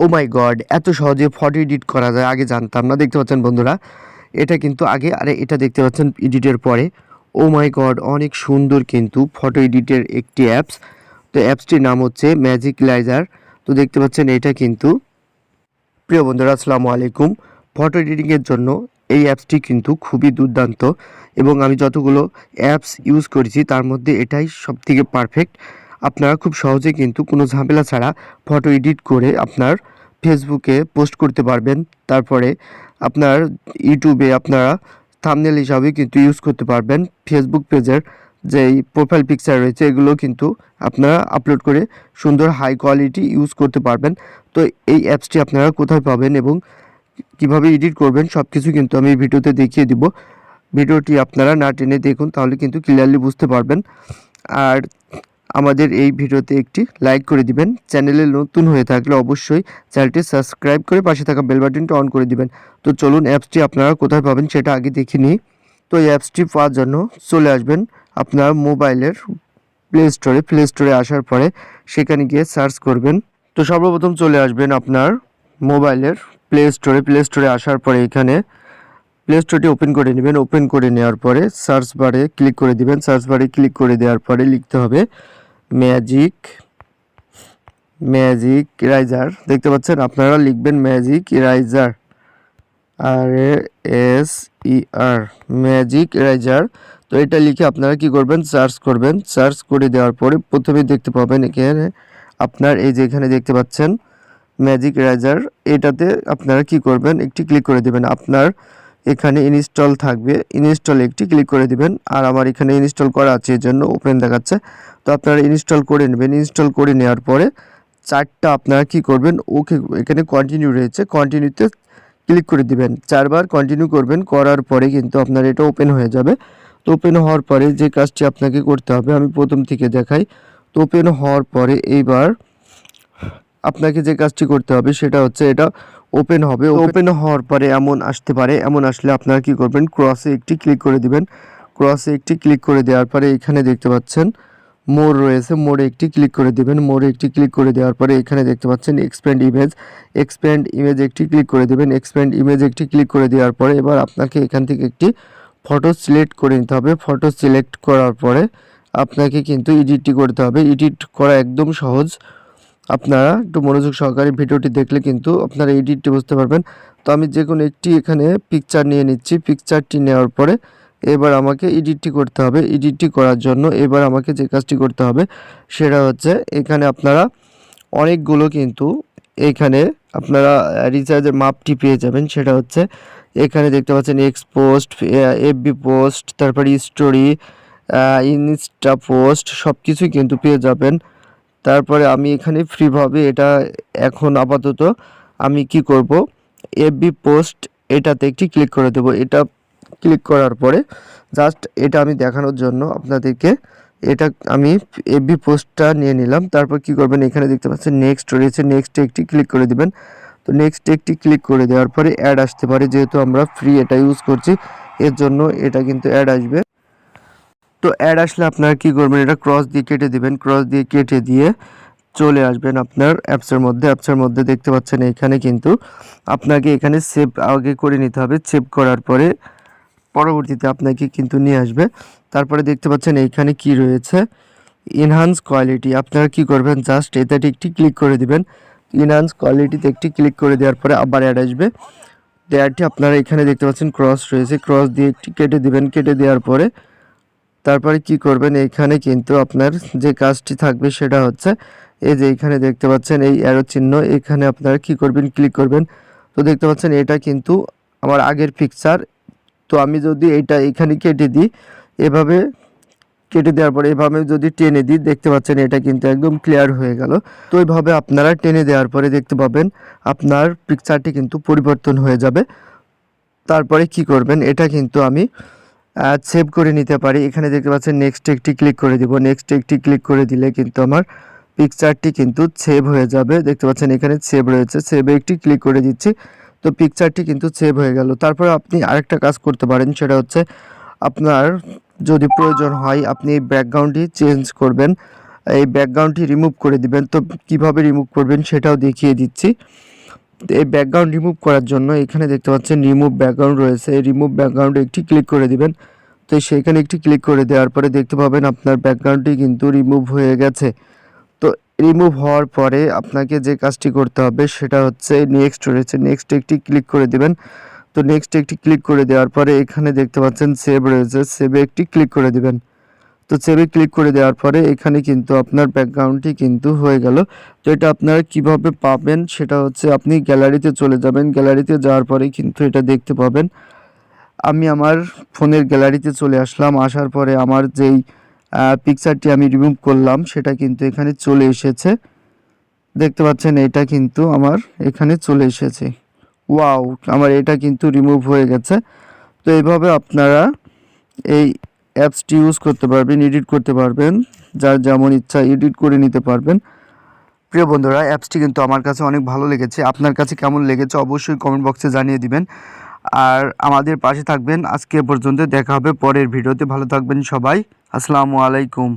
ও মাই god এত সহজে photo edit করা যায়, আগে জানতাম না। দেখতে পাচ্ছেন বন্ধুরা, এটা কিন্তু আগে, আরে এটা দেখতে পাচ্ছেন এডিটের পরে। ও মাই গড অনেক সুন্দর কিন্তু ফটো এডিটের একটি অ্যাপস। তো অ্যাপসটির নাম হচ্ছে ম্যাজিক লাইজার তো দেখতে পাচ্ছেন এটা কিন্তু, প্রিয় বন্ধুরা, আসসালামু আলাইকুম। ফটো এডিটিংয়ের জন্য এই অ্যাপসটি কিন্তু খুবই দুর্দান্ত এবং আমি যতগুলো অ্যাপস ইউজ করেছি, তার মধ্যে এটাই সবথেকে পারফেক্ট আপনারা খুব সহজে কিন্তু কোনো ঝামেলা ছাড়া ফটো এডিট করে আপনার ফেসবুকে পোস্ট করতে পারবেন। তারপরে আপনার ইউটিউবে আপনারা থামনেল হিসাবে কিন্তু ইউজ করতে পারবেন। ফেসবুক পেজের যেই প্রোফাইল পিকচার রয়েছে, এগুলো কিন্তু আপনারা আপলোড করে সুন্দর হাই কোয়ালিটি ইউজ করতে পারবেন। তো এই অ্যাপসটি আপনারা কোথায় পাবেন এবং কীভাবে এডিট করবেন সব কিছু কিন্তু আমি ভিডিওতে দেখিয়ে দিব। ভিডিওটি আপনারা না টেনে দেখুন, তাহলে কিন্তু ক্লিয়ারলি বুঝতে পারবেন। আর আমাদের এই ভিডিওতে একটি লাইক করে দিবেন। চ্যানেলে নতুন হয়ে থাকলে অবশ্যই চ্যানেলটি সাবস্ক্রাইব করে পাশে থাকা বেল বাটনটি অন করে দিবেন। তো চলুন, অ্যাপসটি আপনারা কোথায় পাবেন সেটা আগে দেখে নিই। তো এই অ্যাপসটি পাওয়ার জন্য চলে আসবেন আপনার মোবাইলের প্লে স্টোরে প্লে স্টোরে আসার পরে সেখানে গিয়ে সার্চ করবেন। তো সর্বপ্রথম চলে আসবেন আপনার মোবাইলের প্লে স্টোরে প্লে স্টোরে আসার পরে এখানে প্লে স্টোরটি ওপেন করে নেবেন। ওপেন করে নেওয়ার পরে সার্চ বারে ক্লিক করে দিবেন। সার্চ বারে ক্লিক করে দেওয়ার পরে লিখতে হবে ম্যাজিক ম্যাজিক ইরাইজার দেখতে পাচ্ছেন, আপনারা লিখবেন magic eraser R S E R magic eraser তো এটা লিখে আপনারা কি করবেন? সার্চ করবেন। সার্চ করে দেওয়ার পরে প্রথমে দেখতে পাবেন এখানে আপনার এই যে এখানে দেখতে পাচ্ছেন ম্যাজিক ইরাইজার এটাতে আপনারা কি করবেন? একটি ক্লিক করে দেবেন। আপনার এখানে ইনস্টল থাকবে। ইনস্টল একটি ক্লিক করে দিবেন। আর আমার এখানে ইনস্টল করা আছে এর জন্য ওপেন দেখাচ্ছে। তো আপনারা ইনস্টল করে নেবেন। ইনস্টল করে নেওয়ার পরে চারটা আপনারা কি করবেন? ওকে, এখানে কন্টিনিউ রয়েছে। কন্টিনিউতে ক্লিক করে দিবেন। চারবার কন্টিনিউ করবেন। করার পরে কিন্তু আপনার এটা ওপেন হয়ে যাবে। তো ওপেন হওয়ার পরে যে কাজটি আপনাকে করতে হবে, আমি প্রথম থেকে দেখাই। তো ওপেন হওয়ার পরে এইবার আপনাকে যে কাজটি করতে হবে, সেটা হচ্ছে এটা ওপেন হবে। ওপেন হওয়ার পরে এমন আসতে পারে এমন আসলে আপনারা কি করবেন? ক্রসে একটি ক্লিক করে দিবেন। ক্রসে একটি ক্লিক করে দেওয়ার পরে এখানে দেখতে পাচ্ছেন মোর রয়েছে। মোড়ে একটি ক্লিক করে দিবেন। মোড়ে একটি ক্লিক করে দেওয়ার পরে এখানে দেখতে পাচ্ছেন এক্সপ্যান্ড ইমেজ এক্সপ্যান্ড ইমেজ একটি ক্লিক করে দিবেন। এক্সপ্যান্ড ইমেজ একটি ক্লিক করে দেওয়ার পরে এবার আপনাকে এখান থেকে একটি ফটো সিলেক্ট করে নিতে হবে। ফটো সিলেক্ট করার পরে আপনাকে কিন্তু এডিটটি করতে হবে। এডিট করা একদম সহজ। আপনারা একটু মনোযোগ সহকারে ভিডিওটি দেখলে কিন্তু আপনারা এডিটটি বুঝতে পারবেন। তো আমি যে কোনো একটি এখানে পিকচার নিয়ে নিচ্ছি। পিকচারটি নেওয়ার পরে এবার আমাকে এডিটটি করতে হবে। এডিটটি করার জন্য এবার আমাকে যে কাজটি করতে হবে সেটা হচ্ছে এখানে আপনারা অনেকগুলো কিন্তু এখানে আপনারা রিচার্জের মাপটি পেয়ে যাবেন। সেটা হচ্ছে এখানে দেখতে পাচ্ছেন এক্স পোস্ট এফবি পোস্ট তারপরে স্টোরি ইনস্টা পোস্ট সব কিছুই কিন্তু পেয়ে যাবেন। তারপরে আমি এখানে ফ্রিভাবে এটা এখন আপাতত আমি কি করব এফবি পোস্ট এটাতে একটি ক্লিক করে দেব। এটা ক্লিক করার পরে জাস্ট এটা আমি দেখানোর জন্য আপনাদেরকে এটা আমি এফবি পোস্টটা নিয়ে নিলাম। তারপর কি করবেন, এখানে দেখতে পাচ্ছেন নেক্সট রয়েছে। নেক্সট একটি ক্লিক করে দিবেন। তো নেক্সট একটি ক্লিক করে দেওয়ার পরে অ্যাড আসতে পারে। যেহেতু আমরা ফ্রি এটা ইউজ করছি, এর জন্য এটা কিন্তু অ্যাড আসবে। তো অ্যাড আসলে আপনারা কি করবেন? এটা ক্রস দিয়ে কেটে দিবেন। ক্রস দিয়ে কেটে দিয়ে চলে আসবেন আপনার অ্যাপসের মধ্যে। অ্যাপসের মধ্যে দেখতে পাচ্ছেন এখানে কিন্তু আপনাকে এখানে সেভ আগে করে নিতে হবে। সেভ করার পরে পরবর্তীতে আপনাকে কিন্তু নিয়ে আসবে। তারপরে দেখতে পাচ্ছেন এইখানে কি রয়েছে? ইনহান্স কোয়ালিটি আপনারা কি করবেন? জাস্ট এটাতে একটি ক্লিক করে দিবেন। ইনহান্স কোয়ালিটিতে একটি ক্লিক করে দেওয়ার পরে আবার অ্যাড আসবে। অ্যাডটি আপনারা এখানে দেখতে পাচ্ছেন ক্রস রয়েছে। ক্রস দিয়ে একটি কেটে দিবেন। কেটে দেওয়ার পরে তারপরে কি করবেন? এইখানে কিন্তু আপনার যে কাজটি থাকবে সেটা হচ্ছে এই যে এখানে দেখতে পাচ্ছেন এই অ্যারো চিহ্ন। এখানে আপনারা কি করবেন? ক্লিক করবেন। তো দেখতে পাচ্ছেন এটা কিন্তু আমার আগের পিকচার তো আমি যদি এটা এখানে কেটে দিই, এভাবে কেটে দেওয়ার পরে এভাবে যদি টেনে দিই, দেখতে পাচ্ছেন এটা কিন্তু একদম ক্লিয়ার হয়ে গেল। তো এইভাবে আপনারা টেনে দেওয়ার পরে দেখতে পাবেন আপনার পিকচারটি কিন্তু পরিবর্তন হয়ে যাবে। তারপরে কি করবেন? এটা কিন্তু আমি সেভ করে নিতে পারি। এখানে দেখতে পাচ্ছেন নেক্সট একটি ক্লিক করে দিব। নেক্সট একটি ক্লিক করে দিলে কিন্তু আমার পিকচারটি কিন্তু সেভ হয়ে যাবে। দেখতে পাচ্ছেন এখানে সেভ রয়েছে। সেভে একটি ক্লিক করে দিচ্ছি। তো পিকচারটি কিন্তু সেভ হয়ে গেল। তারপর আপনি আরেকটা কাজ করতে পারেন। সেটা হচ্ছে আপনার যদি প্রয়োজন হয়, আপনি এই ব্যাকগ্রাউন্ডটি চেঞ্জ করবেন। এই ব্যাকগ্রাউন্ডটি রিমুভ করে দিবেন। তো কীভাবে রিমুভ করবেন সেটাও দেখিয়ে দিচ্ছি। এই ব্যাকগ্রাউন্ড রিমুভ করার জন্য এখানে দেখতে পাচ্ছেন রিমুভ ব্যাকগ্রাউন্ড রয়েছে। এই রিমুভ ব্যাকগ্রাউন্ডে একটি ক্লিক করে দিবেন। তো সেখানে একটি ক্লিক করে দেওয়ার পরে দেখতে পাবেন আপনার ব্যাকগ্রাউন্ডটি কিন্তু রিমুভ হয়ে গেছে। তো রিমুভ হওয়ার পরে আপনাকে যে কাজটি করতে হবে সেটা হচ্ছে নেক্সট রয়েছে। নেক্সট একটি ক্লিক করে দিবেন। তো নেক্সট একটি ক্লিক করে দেওয়ার পরে এখানে দেখতে পাচ্ছেন সেভ রয়েছে। সেভে একটি ক্লিক করে দিবেন। তো সেভে ক্লিক করে দেওয়ার পরে এখানে কিন্তু আপনার ব্যাকগ্রাউন্ডটি কিন্তু হয়ে গেল। তো এটা আপনারা কীভাবে পাবেন সেটা হচ্ছে আপনি গ্যালারিতে চলে যাবেন। গ্যালারিতে যাওয়ার পরে কিন্তু এটা দেখতে পাবেন। আমি আমার ফোনের গ্যালারিতে চলে আসলাম। আসার পরে আমার যেই পিকচারটি আমি রিমুভ করলাম সেটা কিন্তু এখানে চলে এসেছে। দেখতে পাচ্ছেন এটা কিন্তু আমার এখানে চলে এসেছে। ওয়াও আমার এটা কিন্তু রিমুভ হয়ে গেছে। তো এইভাবে আপনারা এই অ্যাপসটি ইউজ করতে পারবেন এডিট করতে পারবেন, যার যেমন ইচ্ছা এডিট করে নিতে পারবেন। প্রিয় বন্ধুরা অ্যাপসটি কিন্তু আমার কাছে অনেক ভালো লেগেছে। আপনার কাছে কেমন লেগেছে অবশ্যই কমেন্ট বক্সে জানিয়ে দিবেন। আর আমাদের পাশে থাকবেন। আজকে পর্যন্ত দেখা হবে পরের ভিডিওতে ভালো থাকবেন সবাই। আসসালামু আলাইকুম।